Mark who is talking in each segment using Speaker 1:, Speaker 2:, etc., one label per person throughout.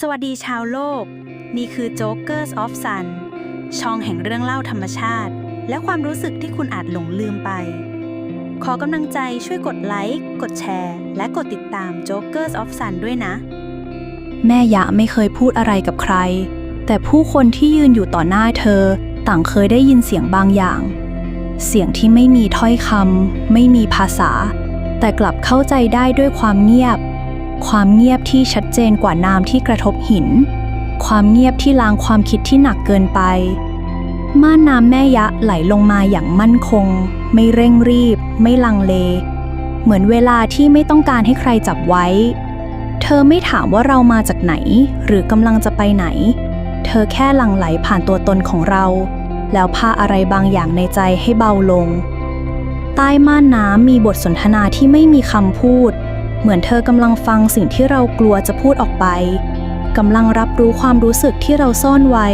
Speaker 1: สวัสดีชาวโลก นี่คือ Jokers of Sun ช่องแห่งเรื่องเล่าธรรมชาติ และความรู้สึกที่คุณอาจหลงลืมไป ขอกำลังใจช่วยกดไลค์ กดแชร์ และกดติดตาม Jokers of Sun ด้วยนะ
Speaker 2: แม่ยะไม่เคยพูดอะไรกับใคร แต่ผู้คนที่ยืนอยู่ต่อหน้าเธอ ต่างเคยได้ยินเสียงบางอย่าง เสียงที่ไม่มีถ้อยคำไม่มีภาษา แต่กลับเข้าใจได้ด้วยความเงียบ ความเงียบที่ชัดเจนกว่าน้ำที่กระทบหิน ความเงียบที่ลางความคิดที่หนักเกินไป ม่านน้ำแม่ยะไหลลงมาอย่างมั่นคง ไม่เร่งรีบ ไม่ลังเล เหมือนเวลาที่ไม่ต้องการให้ใครจับไว้ เธอไม่ถามว่าเรามาจากไหน หรือกำลังจะไปไหน เธอแค่หลังไหลผ่านตัวตนของเรา แล้วพาอะไรบางอย่างในใจให้เบาลง ใต้ม่านน้ำมีบทสนทนาที่ไม่มีคำพูด เหมือนเธอกำลังฟังสิ่งที่เรากลัวจะพูดออกไปกำลังรับรู้ความรู้สึกที่เราซ่อนไว้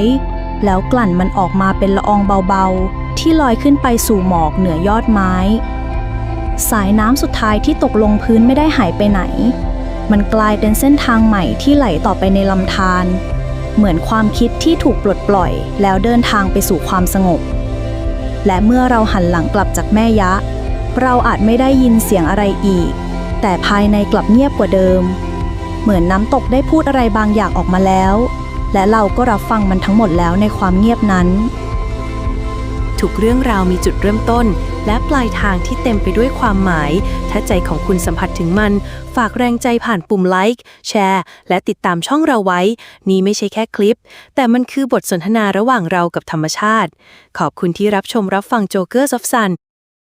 Speaker 2: แล้วกลั่นมันออกมาเป็นละอองเบาๆ ที่ลอยขึ้นไปสู่หมอกเหนือยอดไม้ สายน้ำสุดท้ายที่ตกลงพื้นไม่ได้หายไปไหน มันกลายเป็นเส้นทางใหม่ที่ไหลต่อไปในลำธารเหมือนความคิดที่ถูกปลดปล่อย แล้วเดินทางไปสู่ความสงบ และเมื่อเราหันหลังกลับจากแม่ยะ เราอาจไม่ได้ยินเสียงอะไรอีก แต่ภายในกลับเงียบกว่าเดิม เหมือนน้ำตกได้พูดอะไรบางอย่างออกมาแล้ว และเราก็รับฟังมันทั้งหมดแล้วในความเงียบนั้น
Speaker 3: ทุกเรื่องราวมีจุดเริ่มต้น และปลายทางที่เต็มไปด้วยความหมาย ถ้าใจของคุณสัมผัสถึงมัน ฝากแรงใจผ่านปุ่มไลค์แชร์และติดตามช่องเราไว้ นี่ไม่ใช่แค่คลิป แต่มันคือบทสนทนาระหว่างเรากับธรรมชาติ ขอบคุณที่รับชมรับฟัง Jokers of Sun